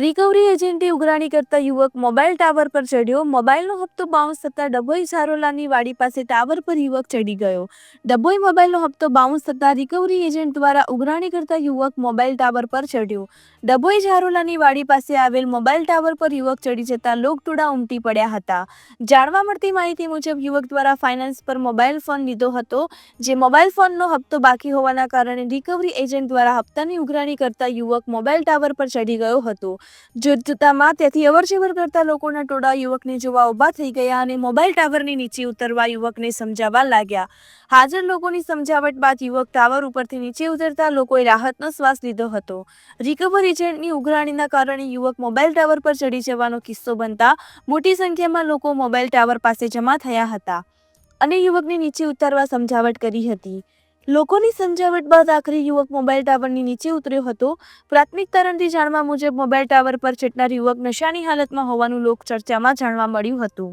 Recovery એજન્ટે ઉઘરાણી કરતા યુવક મોબાઈલ ટાવર પર ચડ્યો મોબાઈલનો હપ્તો બાઉન્સ થતાં ડભોઈ ઝારોલાની વાડી પાસે ટાવર પર યુવક ચડી ગયો. ડભોઈ મોબાઈલનો હપ્તો બાઉન્સ થતાં રિકવરી એજન્ટ દ્વારા ઉઘરાણી કરતા યુવક મોબાઈલ ટાવર પર ચડ્યો ડભોઈ ઝારોલાની વાડી પાસે આવેલ મોબાઈલ ટાવર પર યુવક ચડી જતા લોકટોળા ઉમટી પડ્યા હતા. જાણવા મળતી માહિતી મુજબ યુવક દ્વારા ફાઇનાન્સ પર મોબાઈલ ફોન લીધો હતો. જે મોબાઈલ ફોનનો હપ્તો બાકી હોવાના કારણે રિકવરી એજન્ટ દ્વારા હપ્તાની ઉઘરાણી કરતા યુવક મોબાઈલ ટાવર પર ચડી ગયો હતો. જોતજોતામાં ત્યાંથી અવરજવર કરતા લોકોના ટોળા યુવકને જોવા ઊભા થઈ ગયા અને મોબાઈલ ટાવરની નીચે ઉતરવા યુવકને સમજાવવા લાગ્યા. હાજર લોકોની સમજાવટ બાદ યુવક ટાવર ઉપરથી નીચે ઉતરતા લોકોએ રાહતનો શ્વાસ લીધો હતો. રિકવર એજન્ટની ઉઘરાણીના કારણે યુવક મોબાઈલ ટાવર પર ચડી જવાનો કિસ્સો બનતા મોટી સંખ્યામાં લોકો મોબાઈલ ટાવર પાસે જમા થયા હતા અને યુવકને નીચે ઉતારવા સમજાવટ કરી હતી. લોકોની સમજાવટ બાદ આખરે યુવક મોબાઈલ ટાવરની નીચે ઉતર્યો હતો. પ્રાથમિક તારણથી જાણવા મુજબ મોબાઈલ ટાવર પર ચડનાર યુવક નશાની હાલતમાં હોવાનું લોક ચર્ચામાં જાણવા મળ્યું હતું.